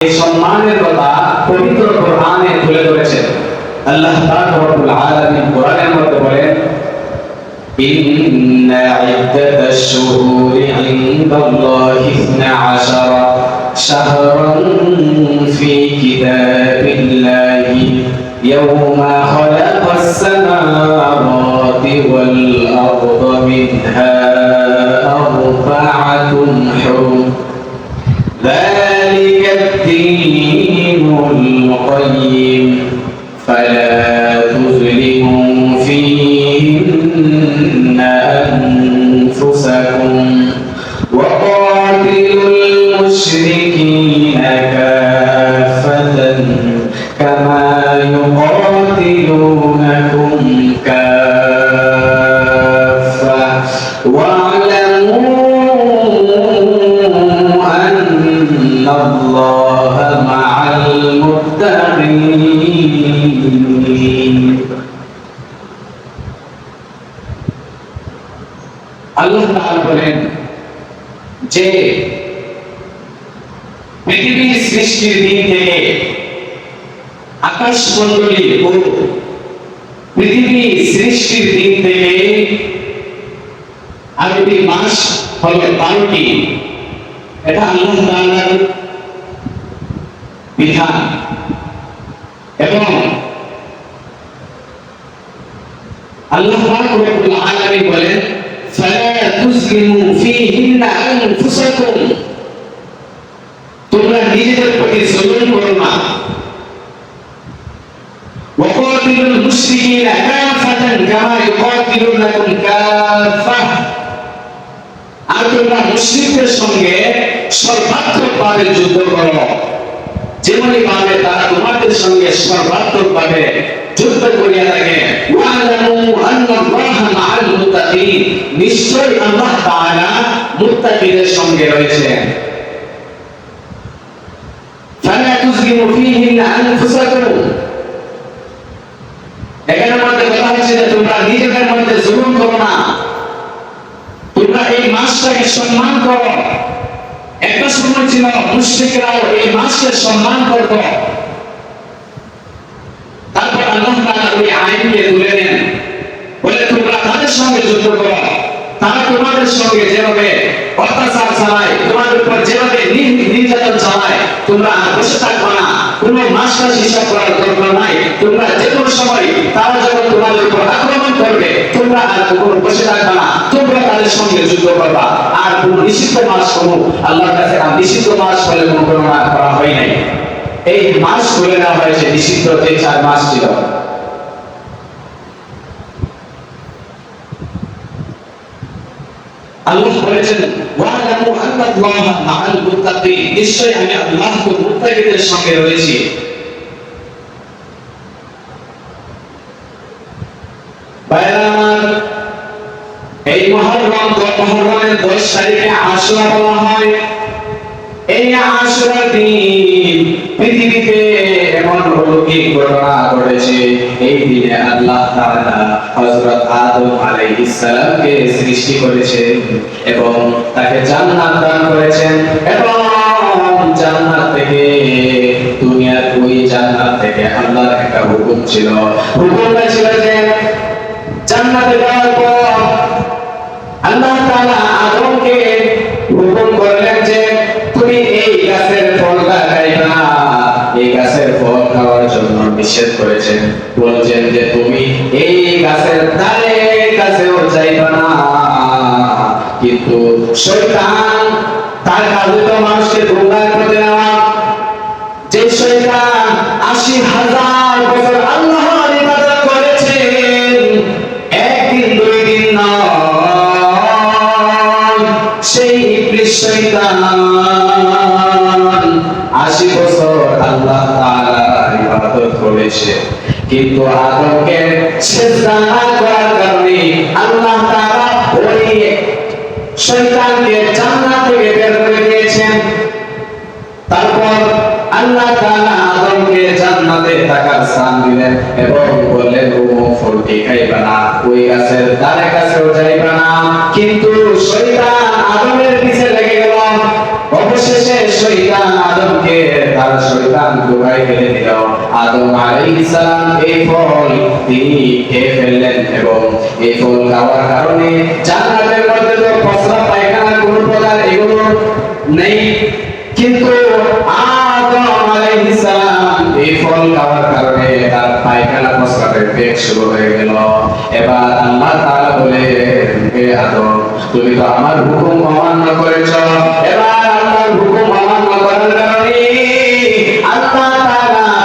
এই সম্মানের কথা পবিত্র কোরআনে তুলে ধরেছেন আল্লাহ তাআলা রব্বুল আলামিন কোরআনের মধ্যে বলেন إن عدة الشهور عند الله اثنا عشر شهرا في كتاب الله يوم خلق السماوات والأرض منها كما يقاتلونكم كافة واعلموا أن الله مع المتقين আল্লাহ তাআলা বলেন যে পৃথিবীর সৃষ্টির দিন থেকে আকাশ মণ্ডলী ও পৃথিবী সৃষ্টির দিন থেকে আরবি মাস হলো বারোটি। এটা আল্লাহ তাআলার বিধান। এবং আল্লাহ পাক রব্বুল আলামিন বলেন, ফালা তুসলিমু ফীহিন্না আনফুসাকুম। তোমরা নিজেদের প্রতি জুলুম করো না। وقاتلوا المشركين كافة كما يقاتلونكم كافة আর তোমরা মুসলিমদের সঙ্গে সর্বাত্মকভাবে যুদ্ধ করো যেমনি ভাবে তারা তোমাদের সঙ্গে সর্বাত্মকভাবে যুদ্ধ করিয়া থাকে ওয়ালামু আন্নাল্লাহা মাআল মুত্তাকিন নিশ্চয় আল্লাহ তাআলা মুত্তাকিদের সঙ্গে রয়েছেন ফালা তুজলিমু ফীহিন্না আনফুসাকুম একটা সময় ছিল মুশরিকরাও এই মাসকে সম্মান করত তারপর আল্লাহ ওই আইনকে তুলে নেন। বলে, তোমরা তাদের সঙ্গে যুদ্ধ করো। তারা তোমাদের সঙ্গে যেভাবে অত্যাচার চালায়, তোমাদের উপর যেভাবে নির্যাতন চালায়, তোমরা বসে থাকবে না। কোন মাস মাস হিসাব করার দরকার নাই তোমরা যে কোনো সময় তারা যখন তোমাদের উপর আক্রমণ করবে তোমরা আর কোনো বসে তোমরা তাদের সঙ্গে যুদ্ধ করবা। আর কোন নিষিদ্ধ মাস কোনো আল্লাহর কাছে নিষিদ্ধ মাস বলে কোনো গণনা করা হয় নাই। এই মাস বলে নেওয়া হয়েছে নিষিদ্ধ যে চার মাস ছিল। আল্লাহ বলেছেন, ওয়ালামু আমি আল্লাহ মুত্তাকিদের সঙ্গে রয়েছি। এই মহররম মহররমের 10 তারিখে আশুরা বলা হয়। এই আশুরার দিন পৃথিবীতে এমন অলৌকিক ঘটনা ঘটেছে। এই দিনে আল্লাহ তাআলা হযরত আদম আলাইহিস সালামকে সৃষ্টি করেছেন এবং তাকে জান্নাত দান করেছেন এবং জান্নাত থেকে দুনিয়ার ওই জান্নাত থেকে আল্লাহর একটা হুকুম ছিল। হুকুমটা ছিল যে জান্নাতে যাওয়ার পর আল্লাহ তাআলা আদমকে হুকুম করলেন যে তুমি এই গাছের ফলটা খাইবা না। এই গাছের ফল খাওয়ার জন্য নিষেধ করেছেন বলছেন যে তুমি এই গাছের ডালে কাছেও যাইবা না। কিন্তু শয়তান তার কাজে তো মানুষকে কিন্তু আদমকে করার কারণে আল্লাহ তাআলা ওই শয়তানকে জান্নাত থেকে বের করে দিয়েছেন। তারপর আল্লাহ তাআলা আদমকে জান্নাতে থাকার স্থান দিলেন এবং বললেন, ও খাইবা না, ওই গাছের ধারে কাছেও যাইবা না। কিন্তু শয়তান আদমের পিছে লেগে শয়তান গুহায় ফেলে দিল আদম আলাইহিস সালাম এই ফল তিনি খেয়ে ফেললেন এবং এই ফল খাওয়ার কারণে জান্নাতের মধ্যে তো পসরা পায়খানা, কোনো প্রকার এগুলো নেই। কিন্তু আদম আলাইহিস সালাম এই ফল খাওয়ার কারণে তার পায়খানা পসরাটের বেগ শুরু হয়ে গেল। এবার আল্লাহ তাআলা বলে হে আদম, তুমি তো আমার হুকুম অমান্য করেছ। এবার আল্লাহর হুকুম অমান্য করার কারণে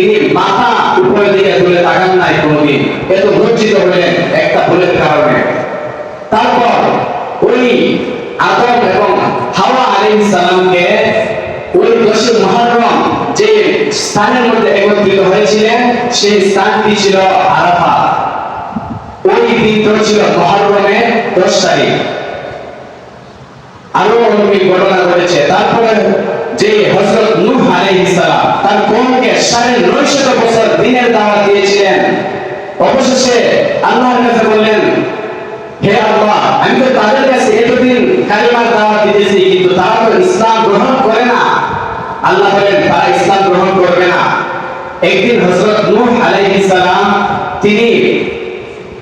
তিনি মাথা উপরের দিকে তুলে তাকান নাই কোনোদিন। এত লজ্জিত হইলেন একটা ভুলের কারণে। তারপর ওই আদম এবং হাওয়া আলাইহিস সালামকে ওই দশে মুহররম যে স্থানের মধ্যে একত্রিত হয়েছিলেন, সেই স্থানটি ছিল আরাফাত ওই দিনটা ছিল মুহররমের দশ তারিখ। আরও অনেক ঘটনা ঘটেছে। তারপরে যে হযরত নূহ আলাইহিস সালাম তার কওমকে সাড়ে নয়শত বছর দিনের দাওয়াত দিয়েছিলেন। অবশেষে আল্লাহর কাছে বললেন, হে আল্লাহ, আমি তো তাদের কাছে এতদিন কালিমার দাওয়াত দিতেছি, কিন্তু তারা তো ইসলাম গ্রহণ করে না। আল্লাহ বলেন, তারা ইসলাম গ্রহণ করবে না। একদিন হযরত নূহ আলাইহিস সালাম তিনি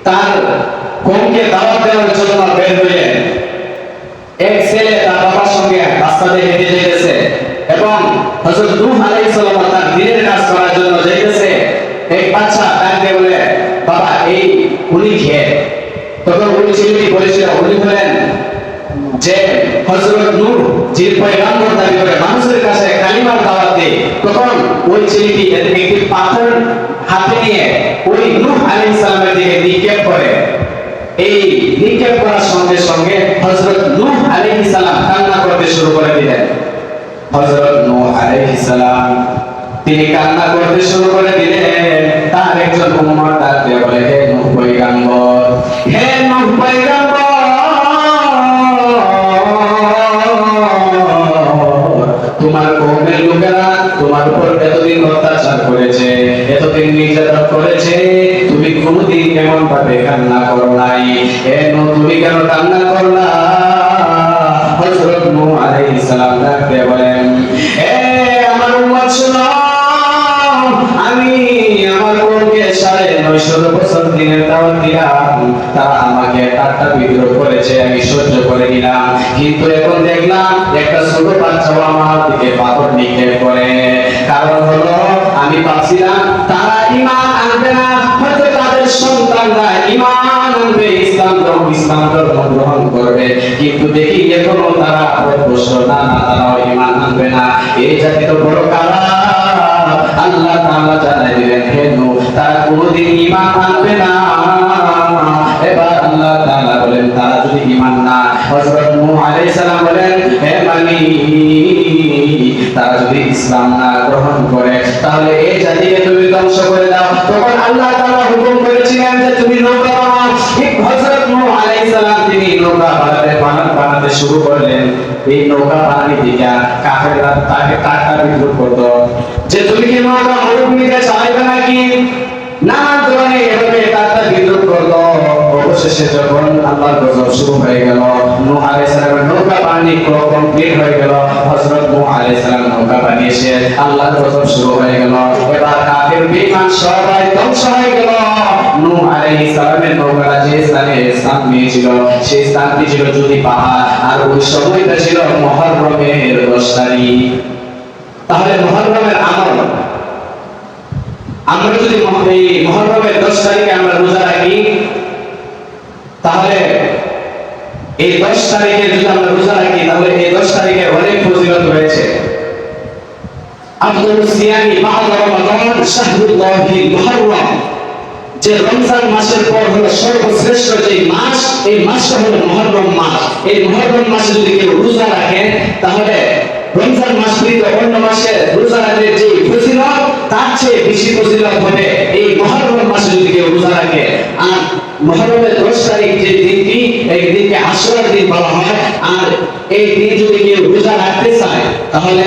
তার কওমকে দাওয়াত দেওয়ার জন্য বের হলেন। এক ছেলে তার বাবার সঙ্গে রাস্তা দিয়ে হেঁটে যেতেছে এবং হযরত নূহ আলাইহিস সালাম তার দিনের কাজ করার জন্য যাইতেছে এক বাচ্চা ডাকতে বলে বাবা এই উনি কে তখন ওই ছেলেটি বলেছিল উনি বলেন যে হযরত নূহ যে পয়গাম্বর দাবি করে মানুষের কাছে কালিমার দাওয়াত দেয় তখন ওই ছেলেটি একটি পাথর হাতে নিয়ে ওই নূহ আলাইহিস সালামের দিকে নিক্ষেপ করে। এই নিক্ষেপ করার সঙ্গে সঙ্গে হযরত নূহ আলাইহিস সালাম কান্না করতে শুরু করে দিলেন। হযরত নূহ আলাইহিস সালাম, তিনি কান্না করতে শুরু করে দিলেন। তার একজন উম্মত দিয়ে বলে, হে নূহ পয়গম্বর, হে নূহ পয়গম্বর তোমার কওমের লোকেরা তোমার উপর এতদিন অত্যাচার করেছে, এতদিন নির্যাতন করেছে, তুমি কোনোদিন এমন ভাবে কান্না করো নাই। এ নূহ তুমি কেন কান্না দিনের দাওয়াত দিলাম, তারা আমাকে টাট্টা বিদ্রোহ করেছে, আমি সহ্য করে নিলাম। কিন্তু এখন দেখলাম একটা ছোট বাচ্চাও আমার দিকে পাথর নিক্ষেপ করে। কারণ হলো, আমি ভাবছিলাম, তারা ইমান আনবে না, হয়তো তাদের সন্তানরা ইমান আনবে, ইসলাম ধর্ম ইসলাম ধর্ম গ্রহণ করবে। কিন্তু দেখি এখনও তারা অভ্যস্ত না না, তারাও ইমান আনবে না। এই জাতি তো বড় কারা আনবে না। এবার আল্লাহ তাআলা বলেন, তারা যদি ঈমান না হযরত নূহ আলাইহিস সালাম বলেন, হে মানি তারা যদি ইসলাম না গ্রহণ করে, তাহলে এই জাতিকে তুমি ধ্বংস করে দাও। তখন আল্লাহ তাআলা হুকুম করেছিলেন যে, তুমি নৌকা বানাও। হযরত নূহ আলাইহিস সালাম, তিনি নৌকা বানাতে বানাতে শুরু করলেন। এই নৌকা বানানি দিকা কাফেররা তাকে বিদ্রোহ করতো। যে, তুমি কি নৌকা মরুভূমিতে চালাইবে নাকি? নানান ধরনের এভাবে টাকা বিদ্রোহ করল। অবশেষে যখন আল্লাহর গজব শুরু হয়ে গেল, নূহ আলাইহিস নৌকা বানানি কমপ্লিট হয়ে গেল। হযরত নূহ সালাম নৌকা বানিয়েছে আল্লাহর গজব শুরু হয়ে গেল। এবার কাফের, বেঈমান সবাই ধ্বংস হয়ে গেল। নূহ আলাইহিস নৌকাটা যে স্থানে স্থান নিয়েছিল সেই স্থানটি ছিল যদি পাহাড়, আর ওই সময়টা ছিল মহররমের দশ তারিখ। তাহলে মহররমের আমল আমরা যদি এই মহররমের দশ তারিখে আমরা রোজা রাখি, তাহলে এই দশ তারিখে যদি আমরা রোজা রাখি, তাহলে এই দশ তারিখে অনেক ফজিলত রয়েছে। আফদলু সিয়ামি বা'দা রমাদান শাহরুল্লাহিল মুহররম যে রমজান মাসের পর হলো সর্বশ্রেষ্ঠ যে মাস, এই মাসটা হলো মহররম মাস। এই মহররম মাসে যদি কেউ রোজা রাখে, তাহলে রমজান মাস ব্যতীত অন্য মাসে ফজিলত হবে এই মহরম মাসে যদি কেউ রোজা রাখে, আর মহরমের দশ তারিখ যে দিনটি, এই দিনকে আশুরার দিন বলা হয়। আর এই দিন যদি কেউ রোজা রাখতে চায়, তাহলে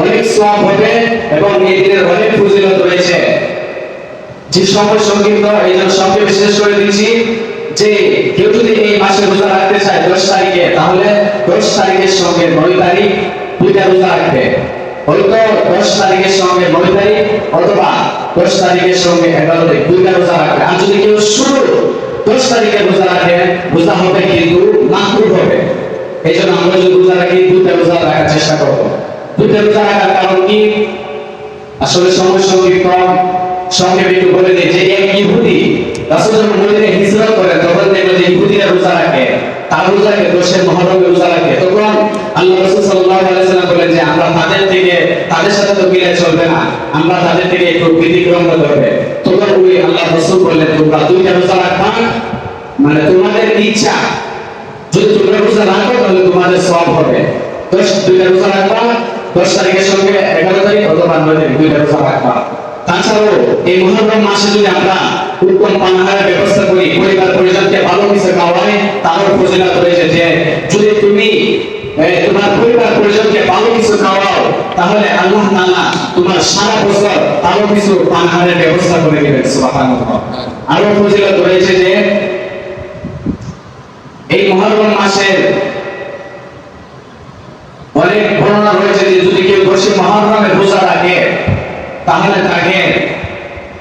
অনেক সওয়াব হবে এবং এই দিনের অনেক ফজিলত রয়েছে। যে সময় সংক্ষিপ্ত এই জন্য সবকে বিশেষ করে দিচ্ছি যে কেউ যদি এই মাসে রোজা রাখতে চায় দশ তারিখে, তাহলে দশ তারিখের সঙ্গে নয় তারিখ দুইটা রোজা রাখবে। হয়তো দশ তারিখের সঙ্গে নয় তারিখ অথবা দশ তারিখের সঙ্গে এগারো তারিখ, দুইটা রোজা রাখবে। আর যদি কেউ শুরু দশ তারিখে রোজা রাখে, রোজা হবে কিন্তু মাকরুহ হবে। এই জন্য আমরা যদি রোজা রাখি, দুইটা রোজা রাখার চেষ্টা করব। দুইটা রোজা রাখার কারণ কি? আসলে সময় সংক্ষিপ্ত সঙ্গে একটু বলে দিই যে এক ইহুদি, রাসূল যখন মদিনে হিজরত করে, তখন দেখল যে ইহুদিরা রোজা রাখে। তার রোজাকে দোষের মহরমে রোজা রাখে তখন আল্লাহ রাসূল সাল্লাল্লাহু আলাইহি সাল্লাম বলেন যে, আমরা তাদের থেকে তাদের সাথে তো মিলে চলবে না। আমরা তাদের থেকে একটু ব্যতিক্রম হবে তখন ওই আল্লাহ রাসূল বললেন, তোমরা দুইটা রোজা রাখবা। মানে তোমাদের ইচ্ছা, যদি তোমরা রোজা রাখো, তাহলে তোমাদের সব হবে। দশ, দুইটা রোজা রাখবা। দশ তারিখের সঙ্গে এগারো তারিখ অথবা নয় তারিখ দুইটা রোজা রাখবা। তাছাড়াও এই মহরম মাসে যদি আমরা উত্তম পানাহারের ব্যবস্থা করি, পরিবার পরিজনকে ভালো কিছু খাওয়াই, তারও ফজিলত রয়েছে যে, যদি তুমি তোমার পরিবার পরিজনকে ভালো কিছু খাওয়াও, তাহলে আল্লাহ তাআলা তোমার সারা বছর ভালো কিছু পানাহারের ব্যবস্থা করে দিবেন, সুবহানাল্লাহ। আরও ফজিলত রয়েছে যে, এই মহরম মাসের অনেক বর্ণনা রয়েছে যে, যদি কেউ দশে মহরমে রোজা রাখে, তাহলে তাকে